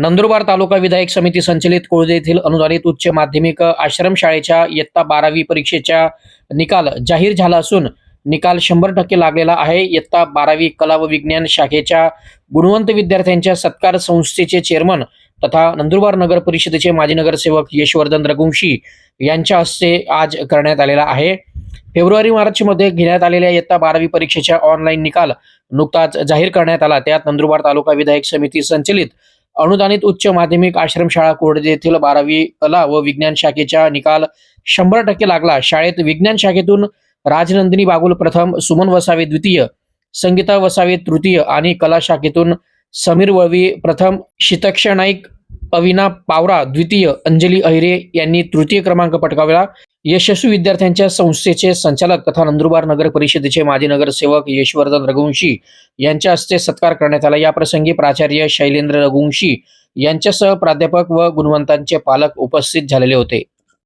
नंदुरबार तालुका विधायक समिती संचलित कोळदे येथील अनुदानित उच्च माध्यमिक आश्रमशाळेच्या इयत्ता बारावी परीक्षेचा निकाल जाहीर झाला असून निकाल शंभर टक्के लागलेला आहे. इयत्ता बारावी कला व विज्ञान शाखेच्या गुणवंत विद्यार्थ्यांच्या सत्कार संस्थेचे चेअरमन तथा नंदुरबार नगर परिषदेचे माजी नगरसेवक यशवर्धन रघुवंशी यांच्या हस्ते आज करण्यात आलेला आहे. फेब्रुवारी मार्चमध्ये घेण्यात आलेल्या इयत्ता बारावी परीक्षेच्या ऑनलाईन निकाल नुकताच जाहीर करण्यात आला. त्यात नंदुरबार तालुका विधायक समिती संचलित अनुदानित उच्च माध्यमिक आश्रमशाळा कोर्डे येथील बारावी कला व विज्ञान शाखेचा निकाल शंभर टक्के लागला. शाळेत विज्ञान शाखेतून राजनंदिनी बागुल प्रथम सुमन वसावे द्वितीय संगीता वसावे तृतीय आणि कला शाखेतून समीर वळवी प्रथम शितक्ष नाईक अविना पावरा द्वितीय अंजली अहिरे यांनी तृतीय क्रमांक पटकावला. यशस्वी विद्यार्थ्यांच्या संस्थेचे संचालक तथा नंदुरबार नगर परिषदेचे माजी नगरसेवक यशवर्धन रघुवंशी यांच्या हस्ते सत्कार करण्यात आला. या प्रसंगी प्राचार्य शैलेंद्र रघुवंशी यांच्यासह प्राध्यापक व गुणवंतांचे पालक उपस्थित झालेले होते.